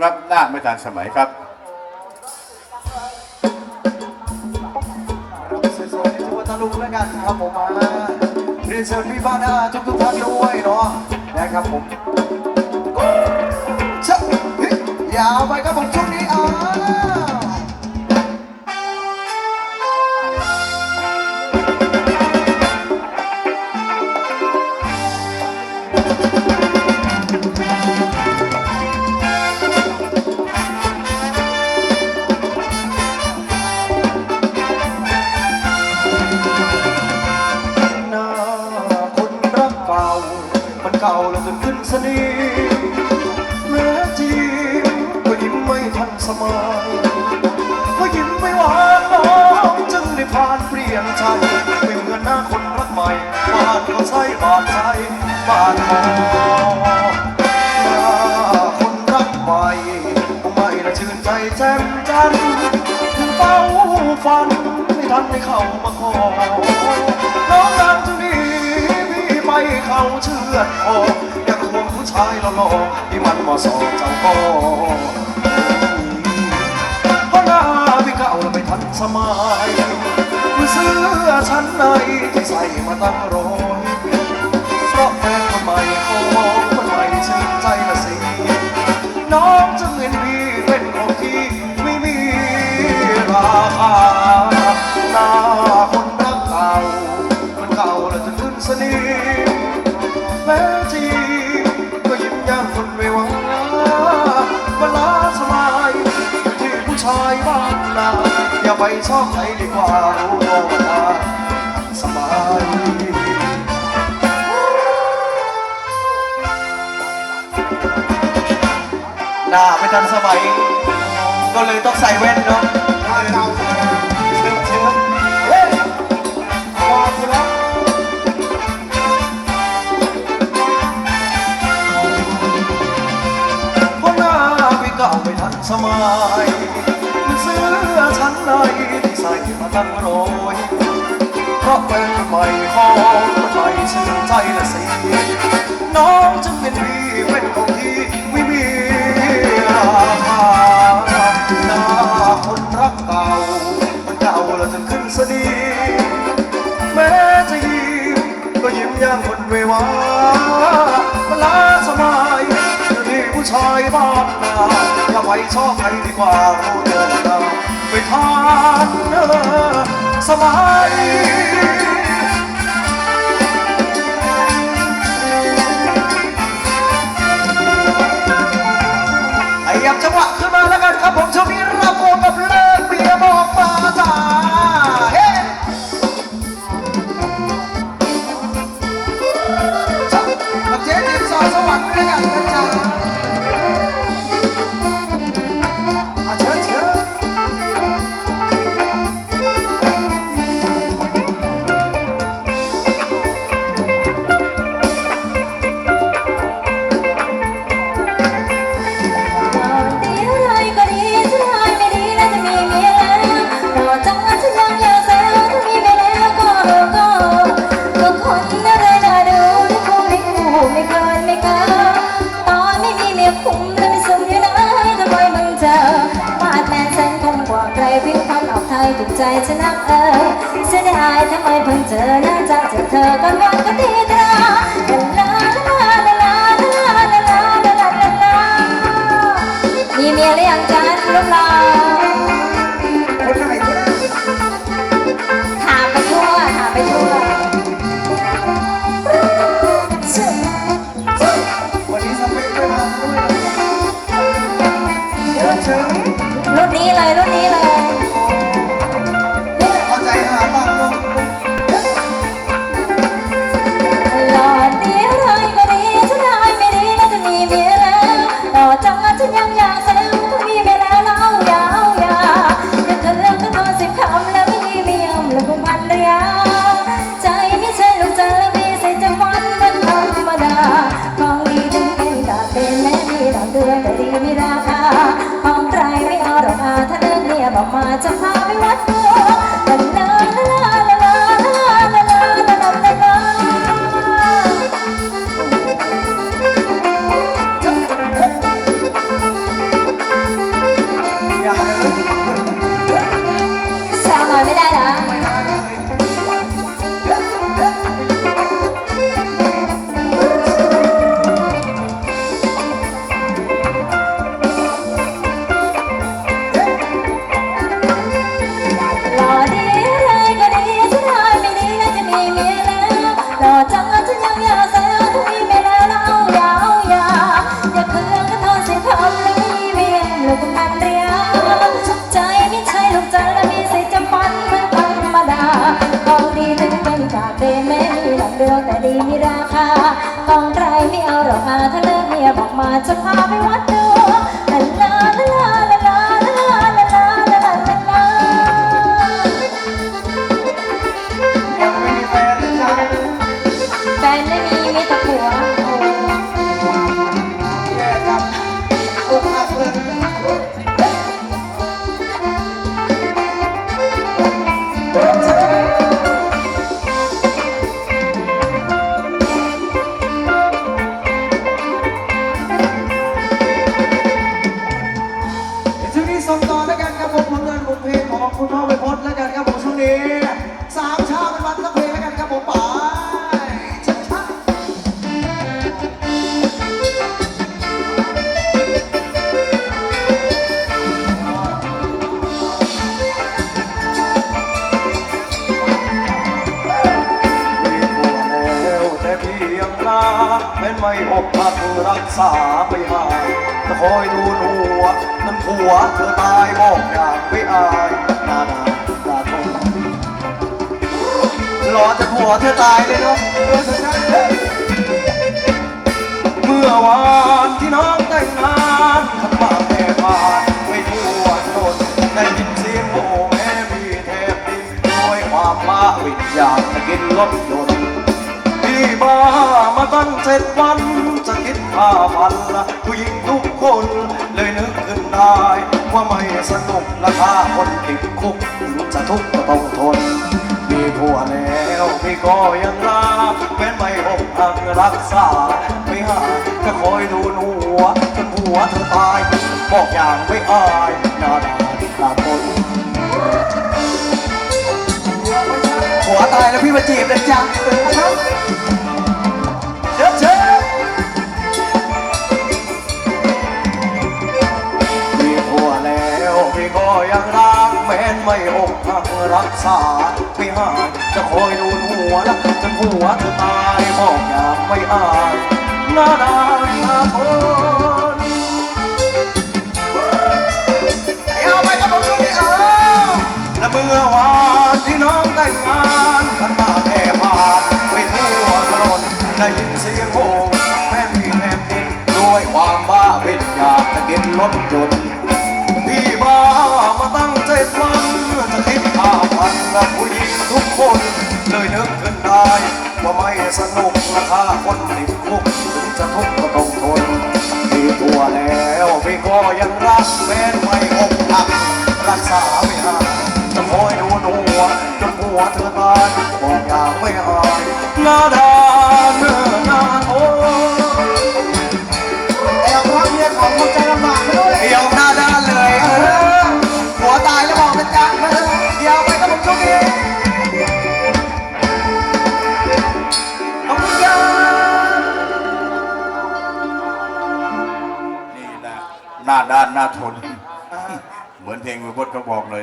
ครับหน้าไม่ทันสมัยครับสวยๆนี่ถือว่าตะลุงแล้วกันครับผมมาเรียนเชิญพี่บ้านหน้าทุกทุกท่านด้วยเนาะนะครับผมเชะเฮ้ยยาวไปครับผมช่วงนี้อ่า แล้วจนขึ้นสนิมแม้จีก็ยิ้มไม่ทันสมัยก็ยิ้มไม่หวานน้องจึงได้ผ่านเปลี่ยนใจไม่เหมือนหน้าคนรักใหม่บาดก็ใช่บาดใจบาดคอหน้าคนรักใหม่ไม่ละชื่นใจแจ่มจันทร์ถึงเฝ้าฝันไม่ทันได้เข้ามาขอน้องนางจะหนีพี่ไปเขาเชื่อดคอ อยากควงผู้ชายล่อๆที่มันมาสอบเจ้าก็เพราะนาพี่เก่าไม่ทันสมัยมือเสื้อชั้นในที่ใส่มาตั้งร้อยปีเพราะแฟนคนใหม่ของคนใหม่ชื่นใจละสิ น้องจึงเห็นพี่เป็นของที่ไม่มีราคา ไปชอบใครดีกว่ารู้ว่าสบายหน้าไม่ทันสมัย ก็เลยต้องใส่แว่นเนาะสมัย สื้อชั้นในที่ใส่มาตั้งร้อยเพราะเป็นใหม่ห้องใหม่ชื่นใจและสีน้องจึงเป็นวี ไว้ชอบใครดีกว่าเราเดินเราไปทานสบาย ใจฉันนักเออเสียดายทำไมเพิ่งเจอหน้าจากเจอเธอกันวันก็ตีตราลาลาลาลาลาลาลาลาลาลาลาลามีเมียหรือยังจ๊ะลูกหลานคนไหนคนนั้นถามไปทั่วถามไปทั่ววันนี้สเปคไม่มาด้วยเชิญเชิญรุ่นนี้เลยรุ่นนี้เลย 我错。ากองไรไม่เอาหรอกอาถ้าเลิกเมียบอกมาจะพาไปวัดดู รักษาไปหายจะคอยดูหนัวนั่นผัวเธอตายบอกอยากไม่อายนานาตาทนรอจะผัวเธอตายเลยเนาะเมื่อวานที่น้องแต่งงานขันมาแม่ผ่านไม่ทั่วถนนได้ยินเสียงโอ้แม่มีแทบดินด้วยความบ้าวิญญาณจะกินรถยนต์พี่บ้ามาตั้งเจ็ดวัน ฆ่าพันละผู้หญิงทุกคน เลยนึกขึ้นได้ ว่าไม่สนุกราคาคนติดคุกจะทุกข์ก็ต้องทน มีผัวแล้วพี่ก็ยังรักแม้ไม่อกหักรักษา ไม่หายก็คอยดูหนัวจนผัวเธอตายบอกอย่างไม่อายหนาดาหนาคนผัวตายแล้วพี่มาจีบเลยจ้ะ ษาไม่หายจะคอยดูหัวแล้วจนผัวเธอตายบอกอย่างไม่อายหน้าดานหน้าทนเอาไปครับผมช่วงนี้เออและเมื่อวานที่น้องแต่งงานขันมาแห่ผ่านไปทั่วถนนได้ยินเสียงโหแม่มีแม่ดินด้วยความบ้าวิญอยากจะกินรถยนต์พี่บ้ามาตั้งเจ็ดวันจะคิดอา พันและผู้หญิงทุกคน เลยนึกขึ้นได้ว่าไม่สนุกราคาคนติดคุกถึงจะทุกข์ก็ต้องทนมีตัวแล้วพี่ก็ยังรักแม้ไม่อกหักรักษาไม่หายจะคอยดูาด้านหน้าทน เหมือนเพลงมือพจน์เขาบอกเลย